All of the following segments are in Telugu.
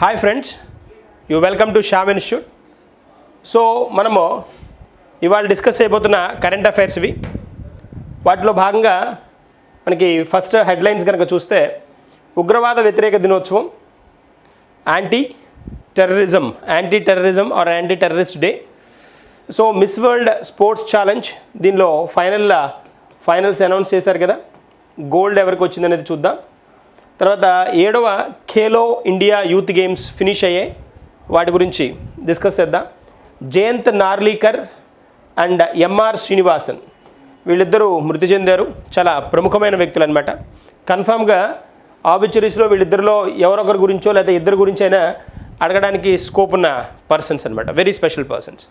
Hi friends you welcome to Sham institute so మనము ఇవాళ డిస్కస్ చేయబోతున్న కరెంట్ అఫైర్స్వి వాటిలో భాగంగా మనకి ఫస్ట్ హెడ్లైన్స్ కనుక చూస్తే ఉగ్రవాద వ్యతిరేక దినోత్సవం anti terrorism anti terrorism or anti terrorist day so miss world sports challenge దీనిలో ఫైనల్ ఫైనల్స్ అనౌన్స్ చేశారు కదా. గోల్డ్ ఎవరికి వచ్చిందనేది చూద్దాం. తర్వాత ఏడవ Khelo India youth games finish అయ్యాయి వాటి గురించి డిస్కస్ చేద్దాం. జయంత్ నార్లీకర్ అండ్ ఎంఆర్ శ్రీనివాసన్ వీళ్ళిద్దరూ మృతి చెందారు. చాలా ప్రముఖమైన వ్యక్తులు అనమాట కన్ఫామ్గా ఆబిచురీస్లో వీళ్ళిద్దరిలో ఎవరొకరి గురించో లేదా ఇద్దరి గురించి అయినా అడగడానికి స్కోప్ ఉన్న పర్సన్స్ అనమాట వెరీ స్పెషల్ పర్సన్స్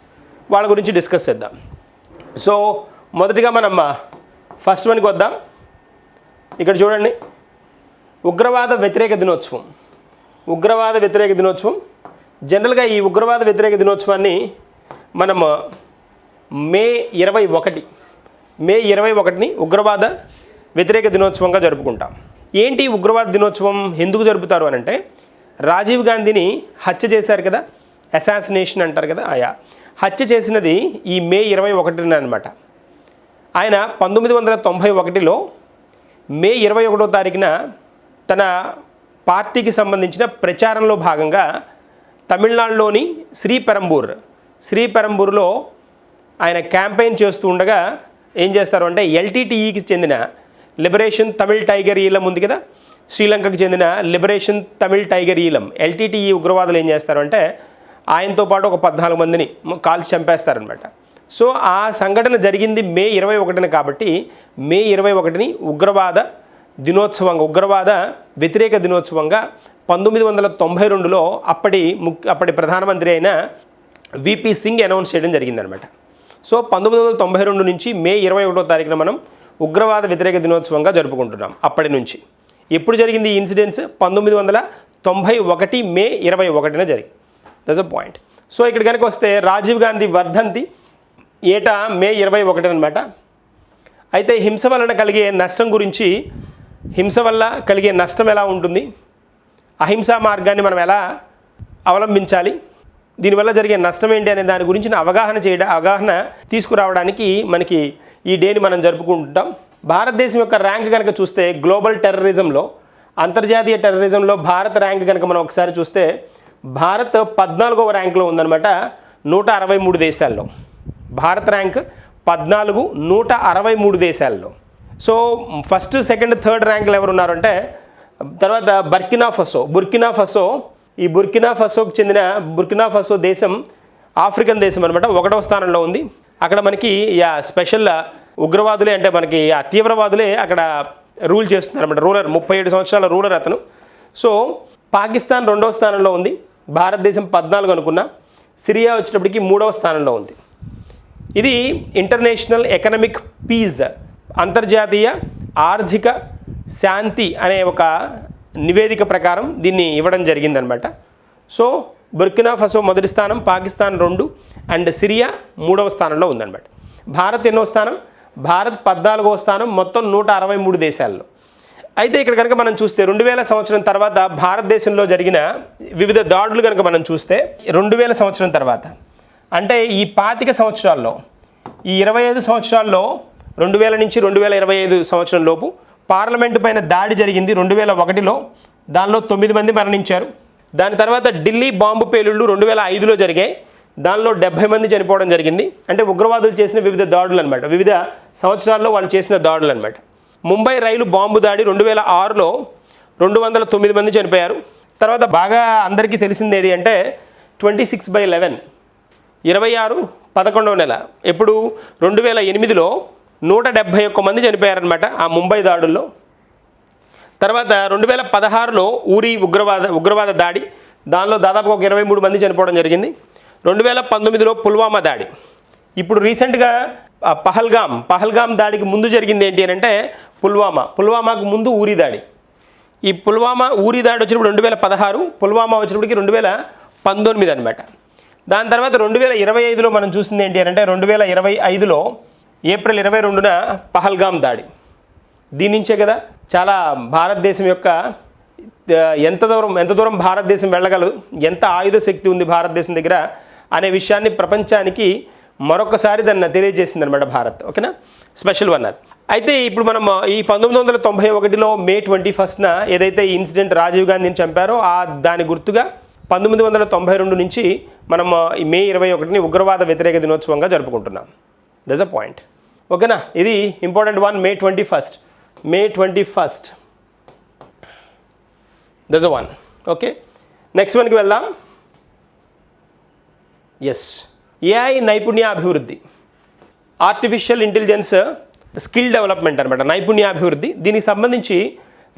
వాళ్ళ గురించి డిస్కస్ చేద్దాం. సో మొదటిగా మనం ఫస్ట్ వన్కి వద్దాం. ఇక్కడ చూడండి. ఉగ్రవాద వ్యతిరేక దినోత్సవం. ఉగ్రవాద వ్యతిరేక దినోత్సవం. జనరల్గా ఈ ఉగ్రవాద వ్యతిరేక దినోత్సవాన్ని మనం మే ఇరవై ఒకటి మే ఇరవై ఒకటిని ఉగ్రవాద వ్యతిరేక దినోత్సవంగా జరుపుకుంటాం. ఏంటి ఉగ్రవాద దినోత్సవం? ఎందుకు జరుపుతారు అని అంటే రాజీవ్ గాంధీని హత్య చేశారు కదా అసాసినేషన్ అంటారు కదా ఆయా. హత్య చేసినది ఈ మే ఇరవై ఒకటిన అనమాట ఆయన పంతొమ్మిది వందల తొంభై ఒకటిలో మే ఇరవై ఒకటో తారీఖున తన పార్టీకి సంబంధించిన ప్రచారంలో భాగంగా తమిళనాడులోని శ్రీపెరంబూర్ శ్రీపెరంబూర్లో ఆయన క్యాంపెయిన్ చేస్తూ ఉండగా ఏం చేస్తారు అంటే ఎల్టీటీఈకి చెందిన లిబరేషన్ తమిళ్ టైగర్ ఈలం ఉంది కదా శ్రీలంకకు చెందిన liberation Tamil tiger Eelam LTTE ఉగ్రవాదులు ఏం చేస్తారు అంటే ఆయనతో పాటు ఒక పద్నాలుగు మందిని కాల్చి చంపేస్తారనమాట. సో ఆ సంఘటన జరిగింది మే ఇరవై ఒకటిన కాబట్టి మే ఇరవై ఒకటిని ఉగ్రవాద దినోత్సవంగా ఉగ్రవాద వ్యతిరేక దినోత్సవంగా పంతొమ్మిది వందల తొంభై రెండులో అప్పటి ముఖ్య అప్పటి ప్రధానమంత్రి అయిన విపి సింగ్ అనౌన్స్ చేయడం జరిగిందనమాట సో పంతొమ్మిది వందల తొంభై రెండు నుంచి మే ఇరవై ఒకటో తారీఖున మనం ఉగ్రవాద వ్యతిరేక దినోత్సవంగా జరుపుకుంటున్నాం అప్పటి నుంచి. ఎప్పుడు జరిగింది ఈ ఇన్సిడెంట్స్? పంతొమ్మిది వందల తొంభై ఒకటి మే ఇరవై ఒకటిన జరిగింది. దట్స్ అ పాయింట్ సో ఇక్కడ కనుక వస్తే రాజీవ్ గాంధీ వర్ధంతి ఏటా మే ఇరవై ఒకటి అనమాట అయితే హింస వలన కలిగే నష్టం గురించి హింస వల్ల కలిగే నష్టం ఎలా ఉంటుంది? అహింసా మార్గాన్ని మనం ఎలా అవలంబించాలి? దీనివల్ల జరిగే నష్టం ఏంటి అనే దాని గురించిన అవగాహన చేయడం అవగాహన తీసుకురావడానికి మనకి ఈ డేని మనం జరుపుకుంటాం. భారతదేశం యొక్క ర్యాంక్ కనుక చూస్తే గ్లోబల్ టెర్రరిజంలో అంతర్జాతీయ టెర్రరిజంలో భారత ర్యాంక్ కనుక మనం ఒకసారి చూస్తే భారత్ పద్నాలుగవ ర్యాంక్లో ఉందన్నమాట నూట అరవై మూడు దేశాల్లో. భారత్ ర్యాంక్ పద్నాలుగు నూట అరవై మూడు దేశాల్లో. సో ఫస్ట్ సెకండ్ థర్డ్ ర్యాంకులు ఎవరు ఉన్నారంటే తర్వాత బర్కినా ఫసో. బుర్కినా ఫసో ఈ బుర్కినా ఫసోకి చెందిన బుర్కినా ఫసో దేశం ఆఫ్రికన్ దేశం అనమాట ఒకటవ స్థానంలో ఉంది. అక్కడ మనకి ఆ స్పెషల్ ఉగ్రవాదులే అంటే మనకి ఆ తీవ్రవాదులే అక్కడ రూల్ చేస్తున్నారు అనమాట రూలర్ ముప్పై ఏడు సంవత్సరాల రూలర్ అతను. సో పాకిస్తాన్ రెండవ స్థానంలో ఉంది. భారతదేశం పద్నాలుగు అనుకున్నా. సిరియా వచ్చినప్పటికీ మూడవ స్థానంలో ఉంది. ఇది ఇంటర్నేషనల్ ఎకనమిక్ పీజ్. అంతర్జాతీయ ఆర్థిక శాంతి అనే ఒక నివేదిక ప్రకారం దీన్ని ఇవ్వడం జరిగిందనమాట. సో బుర్కినా ఫసో మొదటి స్థానం పాకిస్తాన్ రెండు అండ్ సిరియా మూడవ స్థానంలో ఉందన్నమాట భారత్ ఎన్నో స్థానం? భారత్ పద్నాలుగవ స్థానం మొత్తం నూట అరవై మూడు దేశాల్లో. అయితే ఇక్కడ కనుక మనం చూస్తే రెండు వేల సంవత్సరం తర్వాత భారతదేశంలో జరిగిన వివిధ దాడులు కనుక మనం చూస్తే రెండు వేల సంవత్సరం తర్వాత అంటే ఈ పాతిక సంవత్సరాల్లో ఈ ఇరవై ఐదు సంవత్సరాల్లో రెండు వేల నుంచి రెండు వేల ఇరవై ఐదు సంవత్సరం లోపు పార్లమెంటు పైన దాడి జరిగింది. రెండు వేల ఒకటిలో దానిలో తొమ్మిది మంది మరణించారు. దాని తర్వాత ఢిల్లీ బాంబు పేలుళ్ళు రెండు వేల ఐదులో జరిగాయి. దానిలో డెబ్బై మంది చనిపోవడం జరిగింది. అంటే ఉగ్రవాదులు చేసిన వివిధ దాడులు అనమాట వివిధ సంవత్సరాల్లో వాళ్ళు చేసిన దాడులు అనమాట ముంబై రైలు బాంబు దాడి రెండు వేల ఆరులో రెండు వందల తొమ్మిది మంది చనిపోయారు. తర్వాత బాగా అందరికీ తెలిసింది ఏంటి అంటే ట్వంటీ సిక్స్ బై లెవెన్. ఇరవై ఆరు పదకొండవ నెల. ఎప్పుడు? రెండు వేల ఎనిమిదిలో నూట డెబ్భై ఒక్క మంది చనిపోయారనమాట ఆ ముంబై దాడుల్లో. తర్వాత రెండు వేల పదహారులో ఊరి ఉగ్రవాద ఉగ్రవాద దాడి. దానిలో దాదాపు ఒక ఇరవై మూడు మంది చనిపోవడం జరిగింది. రెండు వేల పంతొమ్మిదిలో పుల్వామా దాడి. ఇప్పుడు రీసెంట్గా పహల్గామ్ పహల్గామ్ దాడికి ముందు జరిగింది ఏంటి అని అంటే పుల్వామా పుల్వామాకు ముందు ఊరి దాడి. ఈ పుల్వామా ఊరి దాడి వచ్చినప్పుడు రెండు వేల పదహారు పుల్వామా వచ్చినప్పటికి రెండు వేల పంతొమ్మిది అనమాట దాని తర్వాత రెండు వేల ఇరవై ఐదులో మనం చూసింది ఏంటి అని అంటే రెండు వేల ఇరవై ఐదులో ఏప్రిల్ ఇరవై రెండున పహల్గామ్ దాడి. దీని నుంచే కదా చాలా భారతదేశం యొక్క ఎంత దూరం ఎంత దూరం భారతదేశం వెళ్ళగలదు ఎంత ఆయుధ శక్తి ఉంది భారతదేశం దగ్గర అనే విషయాన్ని ప్రపంచానికి మరొకసారి దాన్ని తెలియజేసింది అనమాట భారత్ ఓకేనా? స్పెషల్ వన్ అది. అయితే ఇప్పుడు మనం ఈ పంతొమ్మిది వందల తొంభై ఒకటిలో మే ట్వంటీ ఫస్ట్న ఏదైతే ఈ ఇన్సిడెంట్ రాజీవ్ గాంధీని చంపారో ఆ దాని గుర్తుగా పంతొమ్మిది వందల తొంభై రెండు నుంచి మనం మే ఇరవై ఒకటిని ఉగ్రవాద వ్యతిరేక దినోత్సవంగా జరుపుకుంటున్నాం. దస్ అ పాయింట్ ఓకేనా? ఇది important one May twenty first. May twenty first. దస్ వన్ ఓకే నెక్స్ట్ వన్కి వెళ్దాం. ఎస్ ఏఐ నైపుణ్యాభివృద్ధి. ఆర్టిఫిషియల్ ఇంటెలిజెన్స్ స్కిల్ డెవలప్మెంట్ అనమాట నైపుణ్యాభివృద్ధి. దీనికి సంబంధించి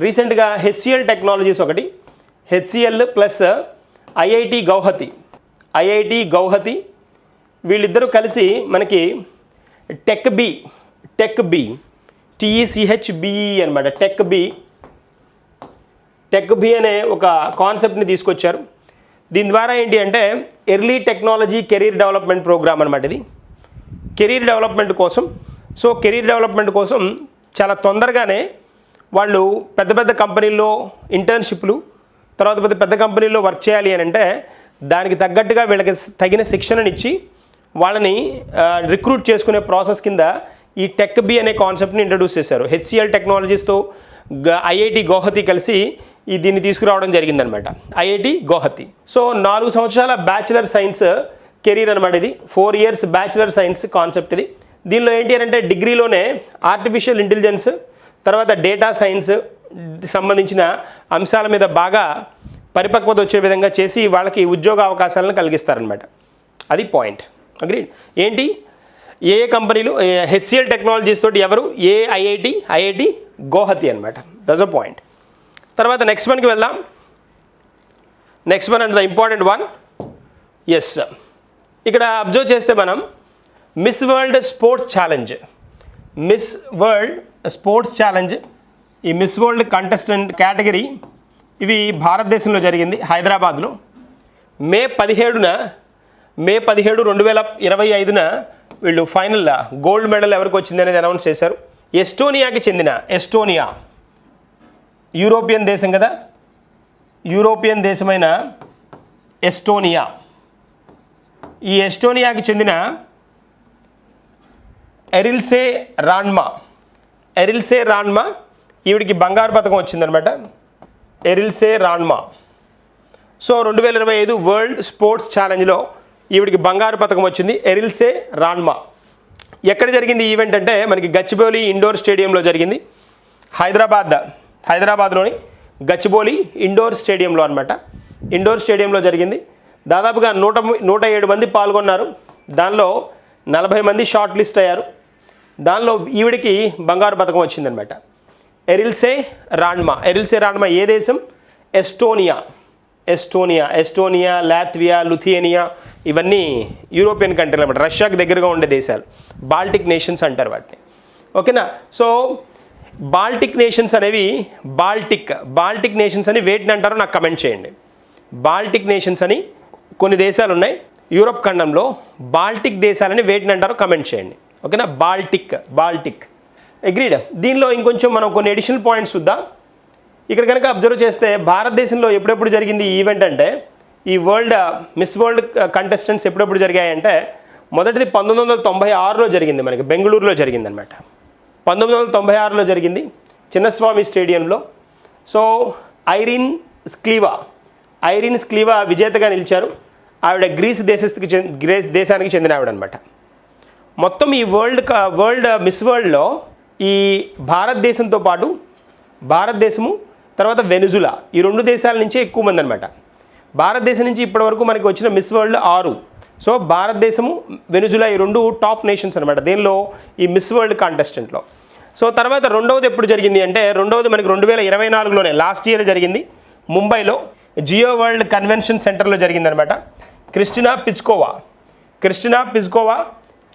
రీసెంట్గా హెచ్సిఎల్ టెక్నాలజీస్ ఒకటి. HCL plus IIT Guwahati IIT Guwahati వీళ్ళిద్దరూ కలిసి మనకి tech B tech B T E C H B E అనమాట టెక్ బి టెక్ బి అనే ఒక కాన్సెప్ట్ని తీసుకొచ్చారు. దీని ద్వారా ఏంటి అంటే early technology career development program అనమాట ఇది. కెరీర్ డెవలప్మెంట్ కోసం. సో కెరీర్ డెవలప్మెంట్ కోసం చాలా తొందరగానే వాళ్ళు పెద్ద పెద్ద కంపెనీల్లో ఇంటర్న్షిప్లు తర్వాత పెద్ద పెద్ద కంపెనీల్లో వర్క్ చేయాలి అని అంటే దానికి తగ్గట్టుగా వీళ్ళకి తగిన శిక్షణనిచ్చి వాళ్ళని రిక్రూట్ చేసుకునే ప్రాసెస్ కింద ఈ టెక్ బి అనే కాన్సెప్ట్ని ఇంట్రడ్యూస్ చేశారు. హెచ్సిఎల్ టెక్నాలజీస్తో ఐఐటి గౌహతి కలిసి ఈ దీన్ని తీసుకురావడం జరిగిందనమాట. ఐఐటి గౌహతి. సో నాలుగు సంవత్సరాల బ్యాచిలర్ సైన్స్ కెరీర్ అనమాట ఇది. Four years bachelor science concept ఇది. దీనిలో ఏంటి అంటే డిగ్రీలోనే ఆర్టిఫిషియల్ ఇంటెలిజెన్స్ తర్వాత డేటా సైన్స్ సంబంధించిన అంశాల మీద బాగా పరిపక్వత వచ్చే విధంగా చేసి వాళ్ళకి ఉద్యోగ అవకాశాలను కలిగిస్తారనమాట అది పాయింట్ అగ్రీడ్ ఏంటి? ఏ ఏ కంపెనీలు హెచ్సిఎల్ టెక్నాలజీస్ తోటి ఎవరు? ఏ ఐఐటి ఐఐటి గోహతి అనమాట దట్స్ అ పాయింట్ తర్వాత నెక్స్ట్ వన్కి వెళ్దాం. Next one and the important one yes ఇక్కడ అబ్జర్వ్ చేస్తే మనం miss world sports challenge miss world sports challenge ఈ మిస్ వరల్డ్ కంటెస్టెంట్ కేటగిరీ ఇవి భారతదేశంలో జరిగింది హైదరాబాద్లో. మే పదిహేడున మే పదిహేడు రెండు వేల ఇరవై ఐదున వీళ్ళు ఫైనల్ గోల్డ్ మెడల్ ఎవరికి వచ్చింది అనేది అనౌన్స్ చేశారు. ఎస్టోనియాకి చెందిన ఎస్టోనియా యూరోపియన్ దేశం కదా? యూరోపియన్ దేశమైన ఎస్టోనియా. ఈ ఎస్టోనియాకి చెందిన ఎరిల్సే రాన్మా ఎరిల్సే రాన్మా ఈవిడికి బంగారు పథకం వచ్చిందనమాట. ఎరిల్సే రాన్మా సో రెండు వేల ఇరవై ఐదు వరల్డ్ స్పోర్ట్స్ ఛాలెంజ్లో ఈవిడికి బంగారు పథకం వచ్చింది ఎరిల్సే రాన్మా. ఎక్కడ జరిగింది ఈవెంట్ అంటే మనకి గచ్చిబౌలి ఇండోర్ స్టేడియంలో జరిగింది. హైదరాబాద్ హైదరాబాద్లోని గచ్చిబౌలి ఇండోర్ స్టేడియంలో అనమాట ఇండోర్ స్టేడియంలో జరిగింది. దాదాపుగా నూట నూట ఏడు మంది పాల్గొన్నారు. దానిలో నలభై మంది షార్ట్ లిస్ట్ అయ్యారు. దానిలో ఈవిడికి బంగారు పథకం వచ్చిందనమాట ఎరిల్సే రాన్మా. ఎరిల్సే రాన్మా ఏ దేశం? Estonia. Estonia. Estonia Latvia Lithuania ఇవన్నీ యూరోపియన్ కంట్రీలు అనమాట రష్యాకు దగ్గరగా ఉండే దేశాలు. బాల్టిక్ నేషన్స్ అంటారు వాటిని. ఓకేనా? సో బాల్టిక్ నేషన్స్ అనేవి బాల్టిక్ బాల్టిక్ నేషన్స్ అని వేటిని అంటారో నాకు కమెంట్ చేయండి. బాల్టిక్ నేషన్స్ అని కొన్ని దేశాలు ఉన్నాయి. యూరోప్ ఖండంలో బాల్టిక్ దేశాలని వేటిని అంటారో కమెంట్ చేయండి. ఓకేనా? Baltic Baltic. అగ్రీడ్ దీనిలో ఇంకొంచెం మనం కొన్ని అడిషనల్ పాయింట్స్ చూద్దాం. ఇక్కడ కనుక అబ్జర్వ్ చేస్తే భారతదేశంలో ఎప్పుడెప్పుడు జరిగింది ఈవెంట్ అంటే ఈ వరల్డ్ మిస్ వరల్డ్ కంటెస్టెంట్స్ ఎప్పుడెప్పుడు జరిగాయంటే మొదటిది పంతొమ్మిది వందల తొంభై ఆరులో జరిగింది మనకి బెంగళూరులో జరిగింది అనమాట పంతొమ్మిది వందల తొంభై ఆరులో జరిగింది చిన్నస్వామి స్టేడియంలో. So Irene Skliva Irene Skliva విజేతగా నిలిచారు. ఆవిడ గ్రీస్ దేశస్థికి చెంది గ్రీస్ దేశానికి చెందిన ఆవిడ అనమాట మొత్తం ఈ వరల్డ్ క- వరల్డ్ మిస్ వరల్డ్లో ఈ భారతదేశంతో పాటు భారతదేశము తర్వాత వెనుజులా ఈ రెండు దేశాల నుంచే ఎక్కువ మంది అనమాట భారతదేశం నుంచి ఇప్పటివరకు మనకి వచ్చిన మిస్ వరల్డ్ ఆరు. సో భారతదేశము వెనుజులా ఈ రెండు టాప్ నేషన్స్ అనమాట దీనిలో? ఈ మిస్ వరల్డ్ కాంటెస్టెంట్లో. సో తర్వాత రెండవది ఎప్పుడు జరిగింది అంటే రెండవది మనకి రెండు వేల ఇరవై నాలుగులోనే లాస్ట్ ఇయర్ జరిగింది. ముంబైలో జియో వరల్డ్ కన్వెన్షన్ సెంటర్లో జరిగిందనమాట క్రిస్టినా పిచ్కోవా క్రిస్టినా పిజ్కోవా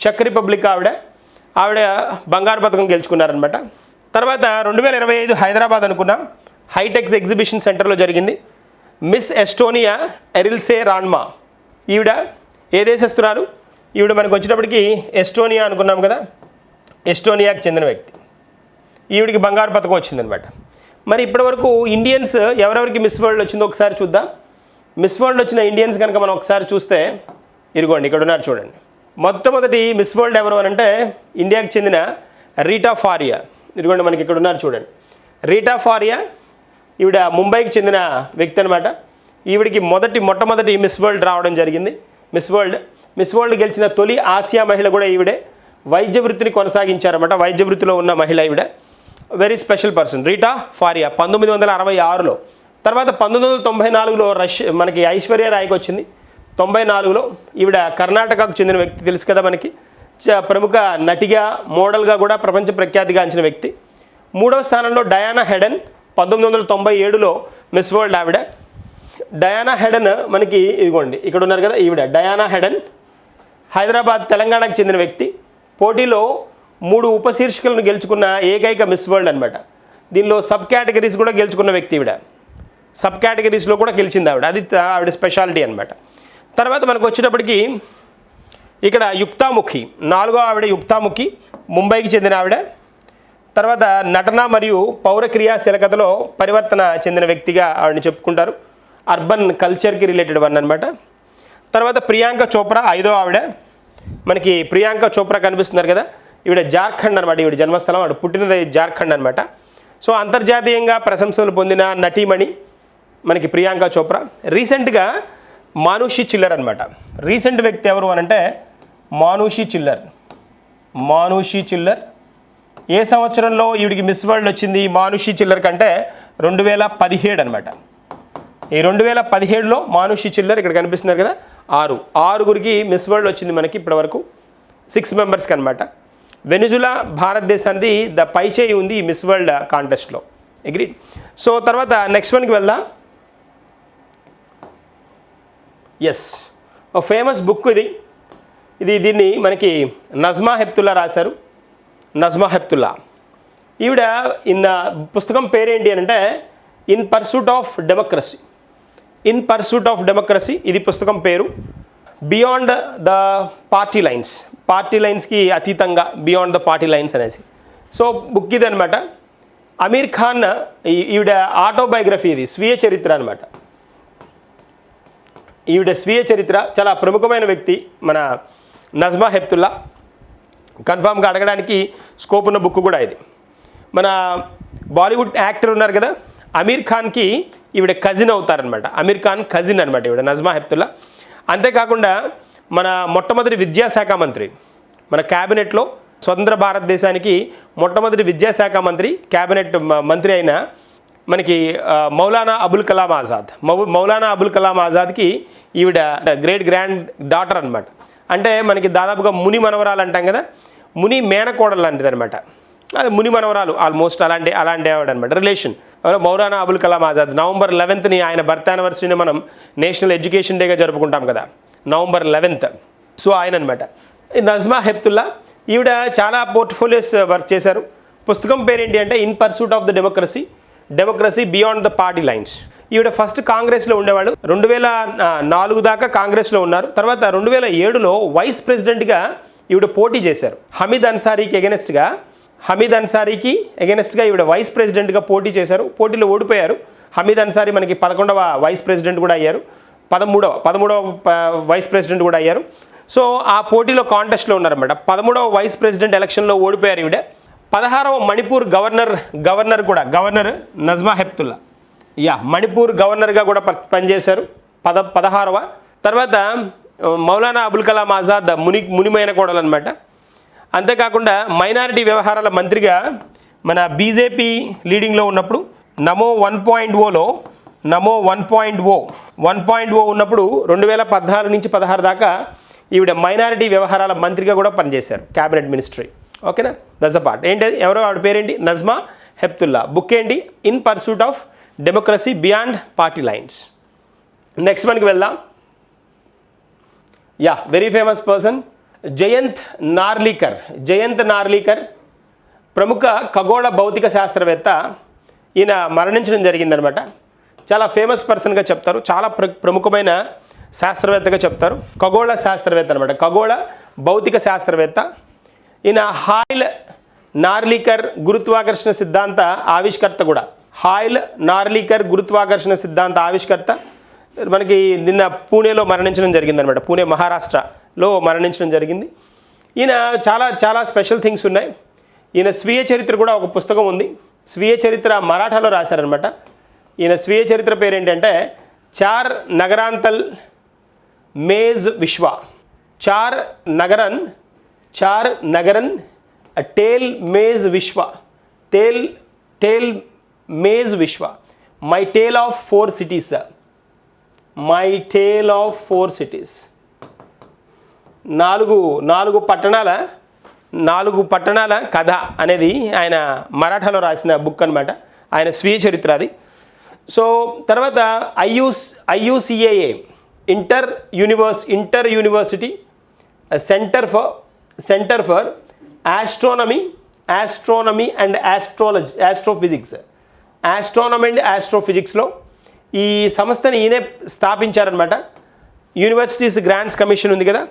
చెక్ రిపబ్లిక్ ఆవిడ ఆవిడ బంగారు పథకం గెలుచుకున్నారనమాట తర్వాత రెండు వేల ఇరవై ఐదు హైదరాబాద్ అనుకున్నాం. హైటెక్స్ ఎగ్జిబిషన్ సెంటర్లో జరిగింది. Miss Estonia Eliise Randmaa. ఈవిడ ఏ దేశస్తున్నారు ఈవిడ మనకు వచ్చినప్పటికీ ఎస్టోనియా అనుకున్నాం కదా? ఎస్టోనియాకి చెందిన వ్యక్తి. ఈవిడికి బంగారు పథకం వచ్చిందనమాట. మరి ఇప్పటివరకు ఇండియన్స్ ఎవరెవరికి మిస్ వరల్డ్ వచ్చిందో ఒకసారి చూద్దాం. మిస్ వరల్డ్ వచ్చిన ఇండియన్స్ కనుక మనం ఒకసారి చూస్తే ఇదిగోండి ఇక్కడ ఉన్నారు చూడండి. మొట్టమొదటి మిస్ వరల్డ్ ఎవరు అని అంటే ఇండియాకి చెందిన రీటా ఫారియా. ఇదిగోండి మనకి ఇక్కడ ఉన్నారు చూడండి. రీటా ఫారియా ఈవిడ ముంబైకి చెందిన వ్యక్తి అనమాట ఈవిడికి మొదటి మొట్టమొదటి మిస్ వరల్డ్ రావడం జరిగింది. మిస్ వరల్డ్ మిస్ వరల్డ్ గెలిచిన తొలి ఆసియా మహిళ కూడా ఈవిడే. వైద్య వృత్తిని కొనసాగించారన్నమాట. వైద్య వృత్తిలో ఉన్న మహిళ ఈవిడ. Very special person Reita Faria పంతొమ్మిది వందల అరవై ఆరులో. తర్వాత పంతొమ్మిది వందల తొంభై నాలుగులో రష్యా మనకి ఐశ్వర్య రాయ్కి వచ్చింది. తొంభై నాలుగులో ఈవిడ కర్ణాటకకు చెందిన వ్యక్తి తెలుసు కదా మనకి. చ- ప్రముఖ నటిగా మోడల్గా కూడా ప్రపంచ ప్రఖ్యాతిగాంచిన వ్యక్తి. మూడవ స్థానంలో డయానా హెడెన్ పంతొమ్మిది వందల తొంభై ఏడులో మిస్ వరల్డ్ ఆవిడ డయానా హెడన్ మనకి ఇదిగోండి ఇక్కడ ఉన్నారు కదా ఈవిడ. డయానా హెడెన్ హైదరాబాద్ తెలంగాణకు చెందిన వ్యక్తి. పోటీలో మూడు ఉపశీర్షికలను గెలుచుకున్న ఏకైక మిస్ వరల్డ్ అనమాట దీనిలో సబ్ కేటగిరీస్ కూడా గెలుచుకున్న వ్యక్తి ఈవిడ. సబ్ కేటగిరీస్లో కూడా గెలిచింది ఆవిడ. అది ఆవిడ స్పెషాలిటీ అనమాట తర్వాత మనకు వచ్చేటప్పటికి ఇక్కడ యుక్తాముఖి నాలుగో ఆవిడ యుక్తాముఖి ముంబైకి చెందిన ఆవిడ. తర్వాత నటన మరియు పౌర క్రియాశీలకతలో పరివర్తన చెందిన వ్యక్తిగా ఆవిడని చెప్పుకుంటారు. అర్బన్ కల్చర్కి రిలేటెడ్ వన్ అనమాట తర్వాత ప్రియాంక చోప్రా ఐదో ఆవిడ. మనకి ప్రియాంక చోప్రా కనిపిస్తున్నారు కదా? ఈవిడ జార్ఖండ్ అనమాట ఈవిడ జన్మస్థలం. ఆవిడ పుట్టినది జార్ఖండ్ అనమాట సో అంతర్జాతీయంగా ప్రశంసలు పొందిన నటీమణి మనకి ప్రియాంక చోప్రా. రీసెంట్గా మానుషి చిల్లర్ అనమాట రీసెంట్ వ్యక్తి ఎవరు అనంటే మానుషి చిల్లర్. మానుషి చిల్లర్. ఏ సంవత్సరంలో ఈవిడికి మిస్ వరల్డ్ వచ్చింది మానుషి చిల్లర్ కంటే రెండు వేల పదిహేడు అనమాట ఈ రెండు వేల పదిహేడులో మానుషి చిల్లర్ ఇక్కడ కనిపిస్తున్నారు కదా ఆరు. ఆరుగురికి మిస్ వరల్డ్ వచ్చింది మనకి ఇప్పటివరకు సిక్స్ మెంబర్స్కి అనమాట వెనుజులా భారతదేశానికి ద పైచేయి ఉంది ఈ మిస్ వరల్డ్ కాంటెస్ట్లో. అగ్రీడ్ సో తర్వాత నెక్స్ట్ వన్కి వెళ్దాం. ఎస్ ఒక ఫేమస్ బుక్ ఇది. ఇది దీన్ని మనకి నజ్మా హెప్తుల్లా రాశారు. నజ్మా హెప్తుల్లా ఈవిడ ఇన్న పుస్తకం పేరేంటి అని అంటే in pursuit of democracy. In pursuit of democracy ఇది పుస్తకం పేరు. Beyond the party lines. Party లైన్స్కి అతీతంగా బియాండ్ ద పార్టీ లైన్స్ అనేసి. సో బుక్ ఇది అనమాట అమీర్ ఖాన్ ఈవిడ ఆటోబయోగ్రఫీ ఇది స్వీయ చరిత్ర అనమాట ఈవిడ స్వీయ చరిత్ర చాలా ప్రముఖమైన వ్యక్తి మన నజ్మా హెప్తుల్లా కన్ఫామ్గా అడగడానికి స్కోప్ ఉన్న బుక్ కూడా ఇది. మన బాలీవుడ్ యాక్టర్ ఉన్నారు కదా అమీర్ ఖాన్కి ఈవిడ కజిన్ అవుతారనమాట. అమీర్ ఖాన్ కజిన్ అనమాట ఈవిడ నజ్మా హెప్తుల్లా. అంతేకాకుండా మన మొట్టమొదటి విద్యాశాఖ మంత్రి మన క్యాబినెట్లో స్వతంత్ర భారతదేశానికి మొట్టమొదటి విద్యాశాఖ మంత్రి క్యాబినెట్ మంత్రి అయిన మనకి మౌలానా అబుల్ కలాం ఆజాద్. మౌ మౌలానా అబుల్ కలాం ఆజాద్కి ఈవిడ గ్రేట్ గ్రాండ్ డాటర్ అనమాట. అంటే మనకి దాదాపుగా ముని మనవరాలు అంటాం కదా ముని మేనకోడలు లాంటిది అనమాట అది ముని మనవరాలు ఆల్మోస్ట్ అలాంటి అలాంటి ఆవిడ అనమాట రిలేషన్ మౌలానా అబుల్ కలాం ఆజాద్ నవంబర్ లెవెన్త్ని ఆయన బర్త్ యానివర్సరీని మనం నేషనల్ ఎడ్యుకేషన్ డేగా జరుపుకుంటాం కదా నవంబర్ లెవెన్త్ సో ఆయన అనమాట నజ్మా హెప్తుల్లా ఈవిడ చాలా పోర్ట్ఫోలియోస్ వర్క్ చేశారు. పుస్తకం పేరేంటి అంటే in pursuit of the democracy democracy beyond the party lines ఈవిడ ఫస్ట్ కాంగ్రెస్లో ఉండేవాడు రెండు వేల నాలుగు దాకా కాంగ్రెస్లో ఉన్నారు. తర్వాత రెండు వేల ఏడులో వైస్ ప్రెసిడెంట్గా ఈవిడ పోటీ చేశారు. హమీద్ అన్సారీకి ఎగెనెస్ట్గా హమీద్ అన్సారీకి ఎగెనెస్ట్గా ఈవిడ వైస్ ప్రెసిడెంట్గా పోటీ చేశారు. పోటీలో ఓడిపోయారు. హమీద్ అన్సారీ మనకి పదకొండవ వైస్ ప్రెసిడెంట్ కూడా అయ్యారు. పదమూడవ పదమూడవ వైస్ ప్రెసిడెంట్ కూడా అయ్యారు. సో ఆ పోటీలో కాంటెస్ట్లో ఉన్నారన్నమాట పదమూడవ వైస్ ప్రెసిడెంట్ ఎలక్షన్లో ఓడిపోయారు ఈవిడ. పదహారవ మణిపూర్ గవర్నర్ గవర్నర్ కూడా గవర్నర్ నజ్మా హెప్తుల్లా. యా మణిపూర్ గవర్నర్గా కూడా ప- పనిచేశారు. పద పదహారవ. తర్వాత మౌలానా అబుల్ కలాం ఆజాద్ ముని మునిమైన కోడలు అనమాట అంతేకాకుండా మైనారిటీ వ్యవహారాల మంత్రిగా మన బీజేపీ లీడింగ్లో ఉన్నప్పుడు నమో one point Ola Namo one point O one point O ఉన్నప్పుడు రెండు వేల పద్నాలుగు నుంచి పదహారు దాకా ఈవిడ మైనారిటీ వ్యవహారాల మంత్రిగా కూడా పనిచేశారు క్యాబినెట్ మినిస్ట్రీ. ఓకేనా? That's a part. ఏంటి ఎవరో ఆవిడ పేరేంటి? నజ్మా హెప్తుల్లా. బుక్ ఏంటి? In pursuit of democracy beyond party lines next మనకి వెళ్దాం. Yeah very famous person Jayant Narlikar Jayant Narlikar ప్రముఖ ఖగోళ భౌతిక శాస్త్రవేత్త. ఈయన మరణించడం జరిగిందనమాట చాలా ఫేమస్ పర్సన్గా చెప్తారు. చాలా ప్ర ప్రముఖమైన శాస్త్రవేత్తగా చెప్తారు. ఖగోళ శాస్త్రవేత్త అనమాట ఖగోళ భౌతిక శాస్త్రవేత్త. ఈయన హాయిల్ నార్లీకర్ గురుత్వాకర్షణ సిద్ధాంత ఆవిష్కర్త కూడా. హాయిల్ నార్లీకర్ గురుత్వాకర్షణ సిద్ధాంత ఆవిష్కర్త. మనకి నిన్న పూణేలో మరణించడం జరిగిందనమాట పూణే మహారాష్ట్రలో మరణించడం జరిగింది. ఈయన చాలా చాలా స్పెషల్ థింగ్స్ ఉన్నాయి. ఈయన స్వీయ చరిత్ర కూడా ఒక పుస్తకం ఉంది. స్వీయ చరిత్ర మరాఠాలో రాశారనమాట ఈయన స్వీయ చరిత్ర పేరు ఏంటంటే చార్ నగరాంతల్ మేజ్ విశ్వ. చార్ నగరన్ చార్ నగరన్ టేల్ మేజ్ విశ్వ. టేల్ టేల్ మేజ్ విశ్వ my tale of four cities my tale of four cities నాలుగు నాలుగు పట్టణాల నాలుగు పట్టణాల కథ అనేది ఆయన మరాఠాలో రాసిన బుక్ అనమాట ఆయన స్వీయ చరిత్ర అది. సో తర్వాత IUS IUCAA inter universe inter university centre for centre for astronomy astronomy and astrology astrophysics astronomy and ఆస్ట్రోఫిజిక్స్లో ఈ సంస్థని ఈయనే స్థాపించారనమాట యూనివర్సిటీస్ గ్రాంట్స్ కమిషన్ ఉంది కదా.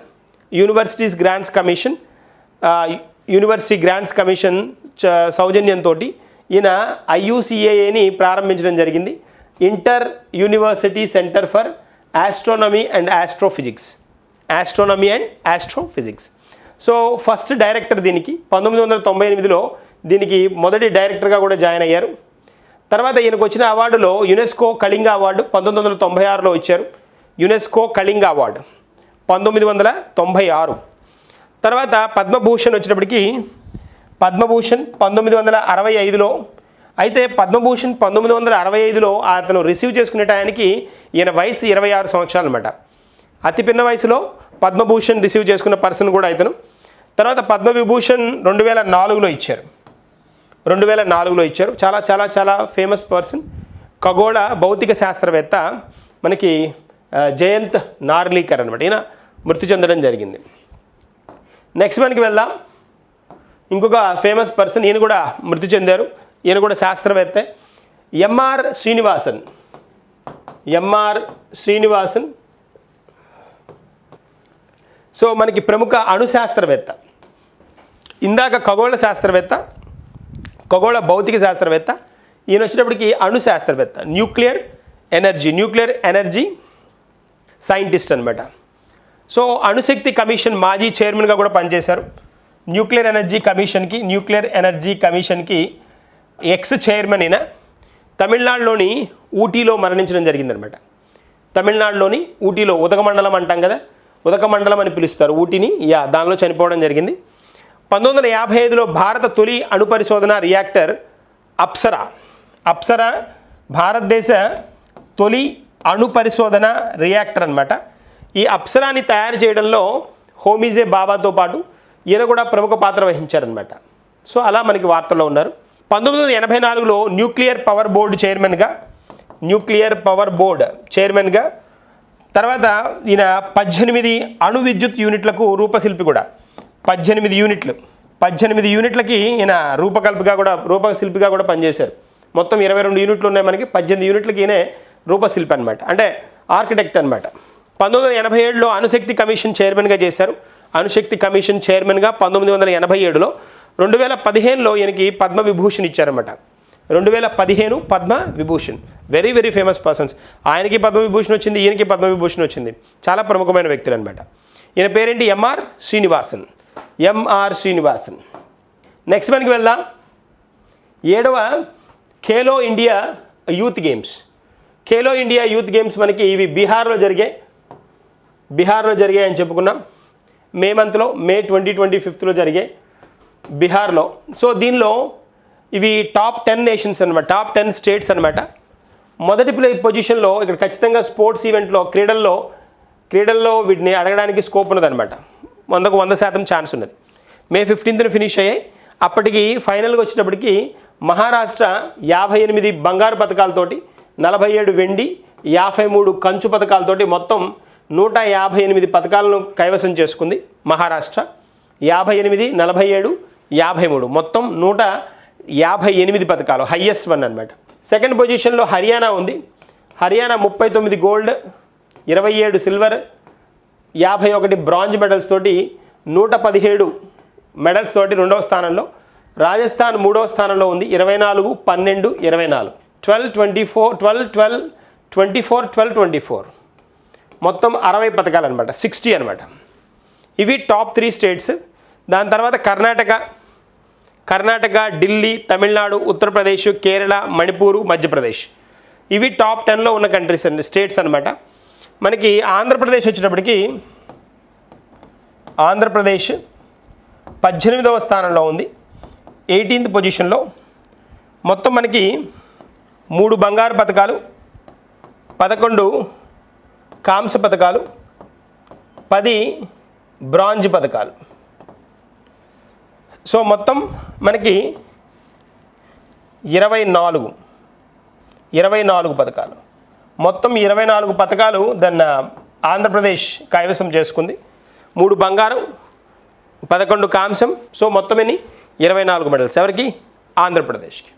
Universities grants commission university grants commission చ- సౌజన్యంతో ఈయన ఐయుసిఏఏని ప్రారంభించడం జరిగింది. Inter university centre for astronomy and astrophysics astronomy and astrophysics so first director దీనికి పంతొమ్మిది వందల తొంభై ఎనిమిదిలో దీనికి మొదటి డైరెక్టర్గా కూడా జాయిన్ అయ్యారు. తర్వాత ఈయనకు వచ్చిన అవార్డులో యునెస్కో కళింగ అవార్డు పంతొమ్మిది వందల తొంభై ఆరులో ఇచ్చారు. యునెస్కో కళింగ అవార్డు పంతొమ్మిది వందల తొంభై ఆరు. తర్వాత పద్మభూషణ్ వచ్చినప్పటికీ పద్మభూషణ్ పంతొమ్మిది వందల అరవై ఐదులో అయితే పద్మభూషణ్ పంతొమ్మిది వందల అరవై ఐదులో అతను రిసీవ్ చేసుకునే టయానికి ఈయన వయసు ఇరవై ఆరు సంవత్సరాలు అనమాట అతి పిన్న వయసులో పద్మభూషణ్ రిసీవ్ చేసుకున్న పర్సన్ కూడా ఇతను. తర్వాత పద్మవిభూషణ్ రెండు వేల నాలుగులో ఇచ్చారు. రెండు వేల నాలుగులో ఇచ్చారు. చాలా చాలా చాలా ఫేమస్ పర్సన్ ఖగోళ భౌతిక శాస్త్రవేత్త మనకి జయంత్ నార్లీకర్ అనమాట ఈయన మృతి చెందడం జరిగింది. నెక్స్ట్ మనకి వెళ్దాం. ఇంకొక ఫేమస్ పర్సన్ ఈయన కూడా మృతి చెందారు. ఈయన కూడా శాస్త్రవేత్త. MR Srinivasan. MR Srinivasan. So మనకి ప్రముఖ అణుశాస్త్రవేత్త ఇందాక ఖగోళ శాస్త్రవేత్త ఖగోళ భౌతిక శాస్త్రవేత్త. ఈయన వచ్చేటప్పటికి అణు శాస్త్రవేత్త. Nuclear energy nuclear energy scientist అనమాట సో అణుశక్తి కమిషన్ మాజీ చైర్మన్గా కూడా పనిచేశారు. న్యూక్లియర్ ఎనర్జీ కమిషన్కి న్యూక్లియర్ ఎనర్జీ కమిషన్కి ఎక్స్ చైర్మన్ అయిన తమిళనాడులోని ఊటీలో మరణించడం జరిగిందనమాట తమిళనాడులోని ఊటీలో ఉదకమండలం అంటాం కదా? ఉదకమండలం అని పిలుస్తారు ఊటీని. యా దానిలో చనిపోవడం జరిగింది. పంతొమ్మిది వందల యాభై ఐదులో భారత తొలి అణు పరిశోధన రియాక్టర్ అప్సరా. అప్సరా భారతదేశ తొలి అణు పరిశోధన రియాక్టర్ అనమాట ఈ అప్సరాని తయారు చేయడంలో హోమీజే బాబాతో పాటు ఈయన కూడా ప్రముఖ పాత్ర వహించారనమాట సో అలా మనకి వార్తల్లో ఉన్నారు. పంతొమ్మిది వందల ఎనభై నాలుగులో న్యూక్లియర్ పవర్ బోర్డు చైర్మన్గా న్యూక్లియర్ పవర్ బోర్డ్ చైర్మన్గా తర్వాత ఈయన పద్దెనిమిది అణు విద్యుత్ యూనిట్లకు రూపశిల్పి కూడా. పద్దెనిమిది యూనిట్లు. పద్దెనిమిది యూనిట్లకి ఈయన రూపకల్పిగా కూడా రూపశిల్పిగా కూడా పనిచేశారు. మొత్తం ఇరవై రెండు యూనిట్లు ఉన్నాయి మనకి. పద్దెనిమిది యూనిట్లకి ఈయనే రూపశిల్పి అనమాట అంటే ఆర్కిటెక్ట్ అనమాట పంతొమ్మిది వందల ఎనభై ఏడులో అణుశక్తి కమిషన్ చైర్మన్గా చేశారు. అణుశక్తి కమిషన్ చైర్మన్గా పంతొమ్మిది వందల ఎనభై ఏడులో. రెండు వేల పదిహేనులో ఈయనకి పద్మ విభూషణ్ ఇచ్చారన్నమాట. రెండు వేల పదిహేను Padma Vibhushan. Very very famous persons ఆయనకి పద్మవిభూషణ్ వచ్చింది ఈయనకి పద్మ విభూషణ్ వచ్చింది. చాలా ప్రముఖమైన వ్యక్తులు అనమాట ఈయన పేరేంటి? MR Srinivasan. MR Srinivasan next మనకి వెళ్దాం. ఏడవ Khelo India youth games Khelo India youth games మనకి ఇవి బీహార్లో జరిగాయి. బీహార్లో జరిగాయి అని చెప్పుకున్నాం. మే మంత్లో మే ట్వంటీ ట్వంటీ ఫిఫ్త్లో జరిగాయి. బీహార్లో. సో దీనిలో ఇవి టాప్ టెన్ నేషన్స్ అనమాట టాప్ టెన్ స్టేట్స్ అనమాట మొదటి ప్లే పొజిషన్లో ఇక్కడ ఖచ్చితంగా స్పోర్ట్స్ ఈవెంట్లో క్రీడల్లో క్రీడల్లో వీటిని అడగడానికి స్కోప్ ఉన్నదనమాట వందకు వంద శాతం ఛాన్స్ ఉన్నది. మే ఫిఫ్టీన్త్న ఫినిష్ అయ్యాయి. అప్పటికి ఫైనల్గా వచ్చినప్పటికి మహారాష్ట్ర యాభై ఎనిమిది బంగారు పథకాలతోటి నలభై ఏడు వెండి యాభై మూడు కంచు పథకాలతోటి మొత్తం నూట యాభై ఎనిమిది పథకాలను కైవసం చేసుకుంది మహారాష్ట్ర. యాభై ఎనిమిది నలభై ఏడు యాభై మూడు. మొత్తం నూట యాభై ఎనిమిది పథకాలు హయ్యెస్ట్ వన్ అనమాట సెకండ్ పొజిషన్లో హర్యానా ఉంది. హర్యానా ముప్పై తొమ్మిది గోల్డ్ ఇరవై ఏడు సిల్వర్ యాభై ఒకటి బ్రాంజ్ మెడల్స్ తోటి నూట పదిహేడు మెడల్స్ తోటి రెండవ స్థానంలో రాజస్థాన్ మూడవ స్థానంలో ఉంది ఇరవై నాలుగు పన్నెండు ఇరవై నాలుగు. Twelve twenty four twelve twelve twenty four twelve twenty four. మొత్తం అరవై పథకాలు అనమాట సిక్స్టీ అనమాట ఇవి టాప్ త్రీ స్టేట్స్. దాని తర్వాత కర్ణాటక కర్ణాటక ఢిల్లీ తమిళనాడు ఉత్తరప్రదేశ్ కేరళ మణిపూరు మధ్యప్రదేశ్. ఇవి టాప్ టెన్లో ఉన్న కంట్రీస్ అండి స్టేట్స్ అనమాట మనకి ఆంధ్రప్రదేశ్ వచ్చేటప్పటికి ఆంధ్రప్రదేశ్ పద్దెనిమిదవ స్థానంలో ఉంది. ఎయిటీన్త్ పొజిషన్లో మొత్తం మనకి మూడు బంగారు పథకాలు పదకొండు కాంస్య పథకాలు పది బ్రాంజ్ పథకాలు. సో మొత్తం మనకి ఇరవై నాలుగు ఇరవై నాలుగు పథకాలు. మొత్తం ఇరవై నాలుగు పథకాలు దాన్ని ఆంధ్రప్రదేశ్ కైవసం చేసుకుంది. మూడు బంగారం పదకొండు కాంసం సో మొత్తం ఎన్ని? ఇరవై నాలుగు మెడల్స్. ఎవరికి? ఆంధ్రప్రదేశ్కి.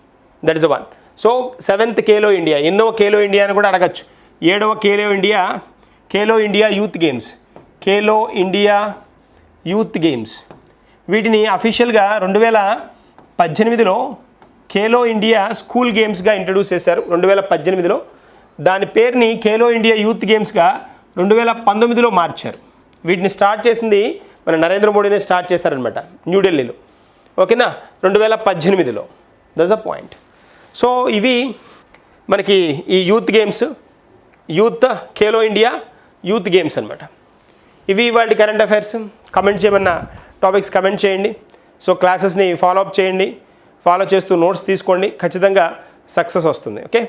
That is one so seventh Khelo India ఎన్నో కేలో ఇండియా అని కూడా అడగచ్చు. ఏడవ Khelo India Khelo India youth games Khelo India youth games వీటిని అఫీషియల్గా రెండు వేల పద్దెనిమిదిలో ఖేలో ఇండియా స్కూల్ గేమ్స్గా ఇంట్రడ్యూస్ చేశారు. రెండు వేల పద్దెనిమిదిలో దాని పేరుని ఖేలో ఇండియా యూత్ గేమ్స్గా రెండు వేల పంతొమ్మిదిలో మార్చారు. వీటిని స్టార్ట్ చేసింది మన నరేంద్ర మోడీనే స్టార్ట్ చేశారనమాట న్యూఢిల్లీలో ఓకేనా? రెండు వేల పద్దెనిమిదిలో. దస్ అ పాయింట్ సో ఇవి మనకి ఈ youth games youth Khelo India youth games అనమాట ఇవి వాళ్ళ కరెంట్ అఫైర్స్. కమెంట్ చేయమన్నా టాపిక్స్ కమెంట్ చేయండి. సో క్లాసెస్ని ఫాలో అప్ చేయండి. ఫాలో చేస్తూ నోట్స్ తీసుకోండి. ఖచ్చితంగా సక్సెస్ వస్తుంది. Okay